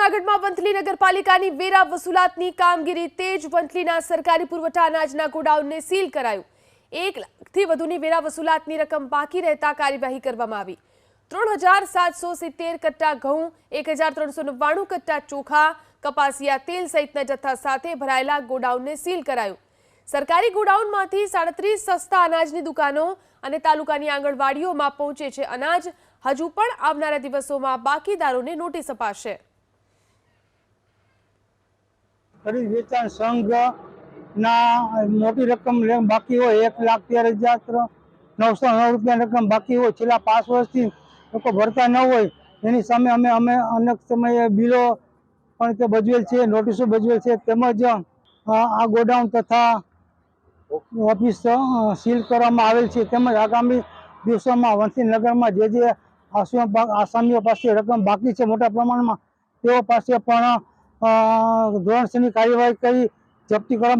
જૂનાગઢમાં વંથલી નગરપાલિકાની વેરા વસૂલાતની કામગીરી તેજ વંથલીના સરકારી પુરવઠા અનાજના ગોડાઉનને સીલ કરાયું. એક લાખથી વધુની વેરા વસૂલાતની રકમ બાકી રહેતા કાર્યવાહી કરવામાં આવી. ત્રણ હજાર સાતસો સિત્તેર કટ્ટા ઘઉં, એક હજાર ત્રણસો નવ્વાણું કટ્ટા ચોખા, કપાસિયા તેલ સહિતના જથ્થા સાથે ભરાયેલા ગોડાઉનને સીલ કરાયું. સરકારી ગોડાઉનમાંથી સાડત્રીસ સસ્તા અનાજની દુકાનો અને તાલુકાની આંગણવાડીઓમાં પહોંચે છે અનાજ. હજુ પણ આવનારા દિવસોમાં બાકીદારોને નોટિસ અપાશે. ખરીદ વેચાણ સંઘ ના મોટી રકમ બાકી હોય એક લાખ તેર હજાર નવસો નવ રૂપિયા રકમ બાકી હોય, છેલ્લા પાંચ વર્ષથી લોકો ભરતા ન હોય. એની સામે અમે અમે અનેક સમયે બિલો પણ તે ભજવેલ છે, નોટિસો ભજવેલ છે, તેમજ આ ગોડાઉન તથા ઓફિસ સીલ કરવામાં આવેલ છે. તેમજ આગામી દિવસોમાં વંશીનગરમાં જે જે આસામીઓ પાસે રકમ બાકી છે, મોટા પ્રમાણમાં તેઓ પાસે પણ ધોરણસરની કાર્યવાહી કરી જપ્તી કરવામાં